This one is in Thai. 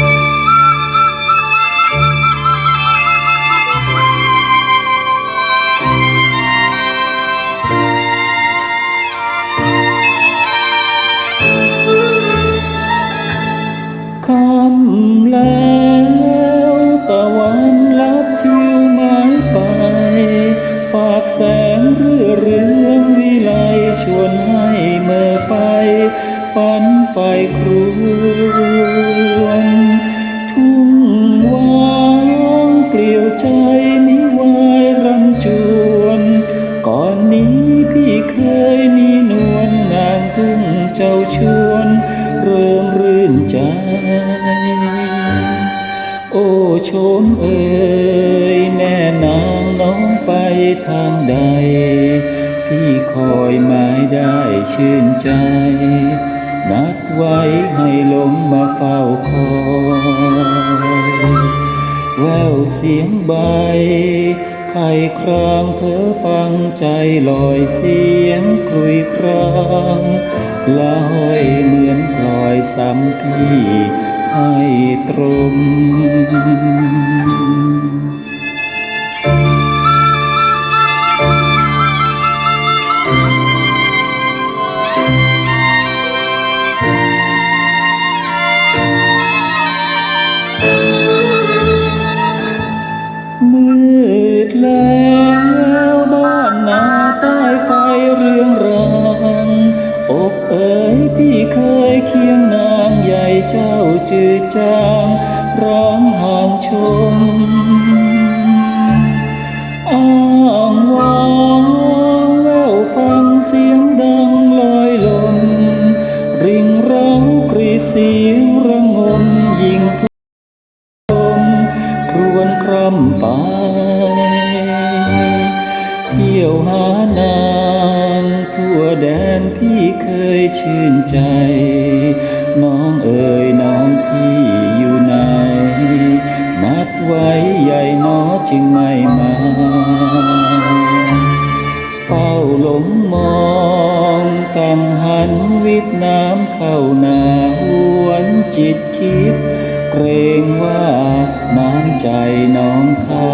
คำแล้วตะวันลับทิวหมายไป ฝากแสงเรื่อเรืองวิไลชวนให้เมื่อไป ฝันไฟครู ใจมิวายรันจวน ก่อนนี้พี่เคยมีนวลนางทุ่งเจ้าชวน เริงรื่นใจ โอ้ชมเอ่ยแม่นางน้องไปทางใด พี่คอยหมายได้ชื่นใจ แววเสียงใบไผ่ครางเพ้อฟังใจลอยเสียงคลุยครางลอยเหมือนลอยซ้ำพี่ให้ตรม มืดแล้วบ้านนาใต้ไฟเรืองรางอกเอ๋ยพี่เคยเคียงนางใหญ่เจ้าจืดจางร้องห่างชมอ้างว้างแววฟังเสียงดังลอยลม ริงร้องกรีดเสียง ที่ยวหานางทั่วแดนพี่เคยชื่นใจ น้องเอ๋ยน้องพี่อยู่ไหน นัดไว้ใหญ่นอจึงไม่มา เฝ้าหลงมองกังหันวิบน้ำเข้าหนาหวนจิตคิด เกรงว่าน้ำใจน้องข้า